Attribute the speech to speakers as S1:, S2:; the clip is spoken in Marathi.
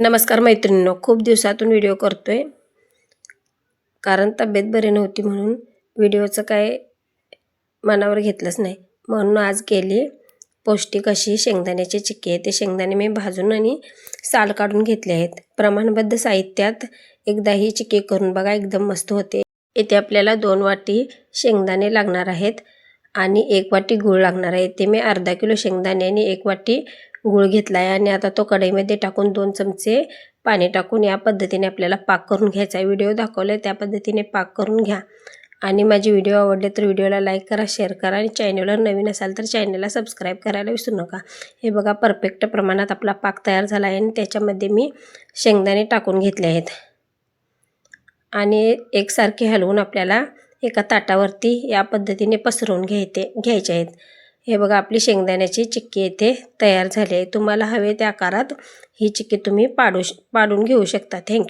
S1: नमस्कार मैत्रिणींनो खूप दिवसातून व्हिडिओ करतो आहे कारण तब्येत बरी नव्हती म्हणून व्हिडिओचं काय मनावर घेतलंच नाही. म्हणून आज केली पौष्टिक अशी शेंगदाण्याची चिक्की आहे. ते शेंगदाणे मी भाजून आणि साल काढून घेतले आहेत. प्रमाणबद्ध साहित्यात एकदा ही चिक्की करून बघा एकदम मस्त होते. येथे आपल्याला दोन वाटी शेंगदाणे लागणार आहेत आणि एक वाटी गूळ लागणार आहे. ते मी अर्धा किलो शेंगदाणे आणि एक वाटी गूळ घेतला आहे आणि आता तो कढईमध्ये टाकून दोन चमचे पाणी टाकून या पद्धतीने आपल्याला पाक करून घ्यायचा आहे. व्हिडिओ दाखवला आहे त्या पद्धतीने पाक करून घ्या. आणि माझे व्हिडिओ आवडले तर व्हिडिओला लाईक करा शेअर करा आणि चॅनलवर नवीन असाल तर चॅनलला सबस्क्राईब करायला विसरू नका. हे बघा परफेक्ट प्रमाणात आपला पाक तयार झाला आहे आणि त्याच्यामध्ये मी शेंगदाणे टाकून घेतले आहेत. आणि एकसारखे हलवून आपल्याला एका ताटावरती या पद्धतीने पसरवून घ्यायचे घ्यायचे आहेत. हे बघा आपली शेंगदाण्याची चिक्की येथे तयार झाली आहे. तुम्हाला हवे त्या आकारात ही चिक्की तुम्ही पाडू पाडून घेऊ शकता. थँक्यू